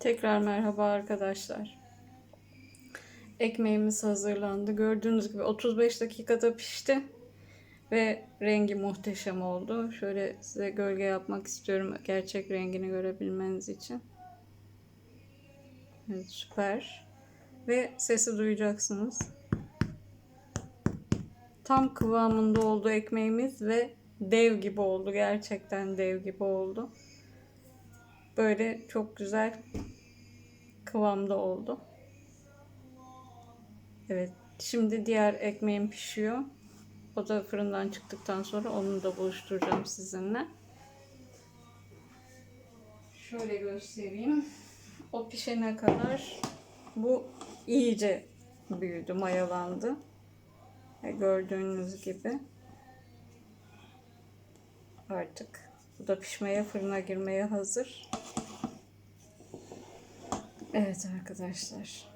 Tekrar merhaba arkadaşlar. Ekmeğimiz hazırlandı. Gördüğünüz gibi 35 dakikada pişti. Ve rengi muhteşem oldu. Şöyle size gölge yapmak istiyorum gerçek rengini görebilmeniz için. Evet, süper. Ve sesi duyacaksınız. Tam kıvamında oldu ekmeğimiz ve dev gibi oldu. Gerçekten dev gibi oldu. Böyle çok güzel kıvamda oldu. Evet. Şimdi diğer ekmeğim pişiyor. O da fırından çıktıktan sonra onu da buluşturacağım sizinle. Şöyle göstereyim. O pişene kadar bu iyice büyüdü, mayalandı. Ve gördüğünüz gibi artık bu da pişmeye, fırına girmeye hazır. Evet arkadaşlar.